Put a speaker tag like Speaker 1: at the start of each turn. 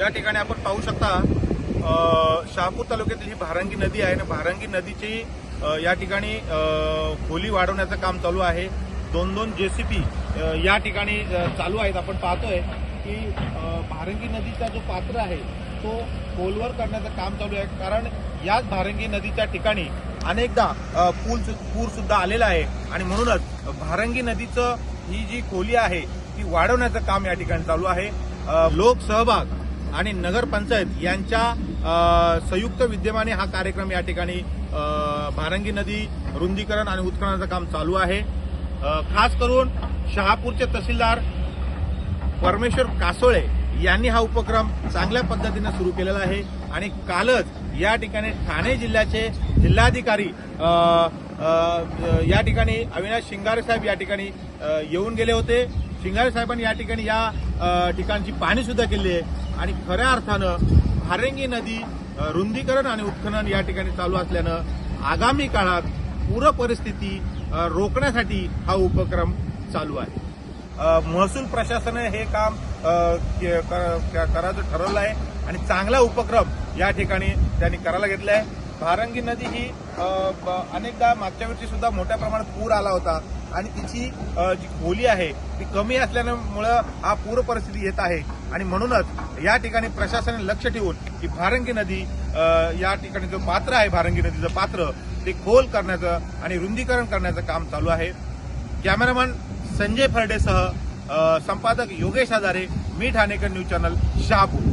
Speaker 1: या ठिकाणी आपण पाहू शकता शहापूर तालुक्यातील ही भारंगी नदी आहे आणि भारंगी नदीची या ठिकाणी खोली वाढवण्याचं काम चालू आहे. दोन दोन जेसीपी या ठिकाणी चालू आहेत. आपण पाहतोय की भारंगी नदीचा जो पात्र आहे तो खोलवर करण्याचं काम चालू आहे. कारण याच भारंगी नदीच्या ठिकाणी अनेकदा पूल पूर सुद्धा आलेला आहे. आणि म्हणूनच भारंगी नदीचं ही जी खोली आहे ती वाढवण्याचं काम या ठिकाणी चालू आहे. लोक लोकसहभाग आणि नगरपंचायत यांच्या संयुक्त विद्यमाने हा कार्यक्रम या ठिकाणी भारंगी नदी रुंदीकरण आणि उत्खननाचं काम चालू आहे. खास करून शहापूरचे तहसीलदार परमेश्वर कासोळे यांनी हा उपक्रम चांगल्या पद्धतीनं सुरू केलेला आहे. आणि कालच या ठिकाणी ठाणे जिल्ह्याचे जिल्हाधिकारी या ठिकाणी अविनाश शिंगारे साहेब या ठिकाणी येऊन गेले होते. शिंगारे साहेबांनी या ठिकाणी या ठिकाणची पाहणी सुद्धा केली आहे. आणि खऱ्या अर्थानं भारंगी नदी रुंदीकरण आणि उत्खनन या ठिकाणी चालू असल्यानं आगामी काळात पूर परिस्थिती रोखण्यासाठी हा उपक्रम चालू आहे. महसूल प्रशासनाने हे काम के- कर- करायचं ठरवलं आहे आणि चांगला उपक्रम या ठिकाणी त्यांनी करायला घेतला आहे. भारंगी नदी ही ब- अनेकदा मागच्या वर्षी सुद्धा मोठ्या प्रमाणात पूर आला होता आणि तिची जी खोली आहे ती कमी असल्यामुळं हा पूर परिस्थिती येत आहे. आणि म्हणूनच या ठिकाणी प्रशासनाने लक्ष ठेवून की भारंगी नदी या ठिकाणी जो पात्र आहे भारंगी नदीचं पात्र ते खोल करण्याचं आणि रुंदीकरण करण्याचं काम चालू आहे. कॅमेरामन संजय फर्डेसह संपादक योगेश हजारे मी ठाणेकर न्यूज चॅनल शहापूर.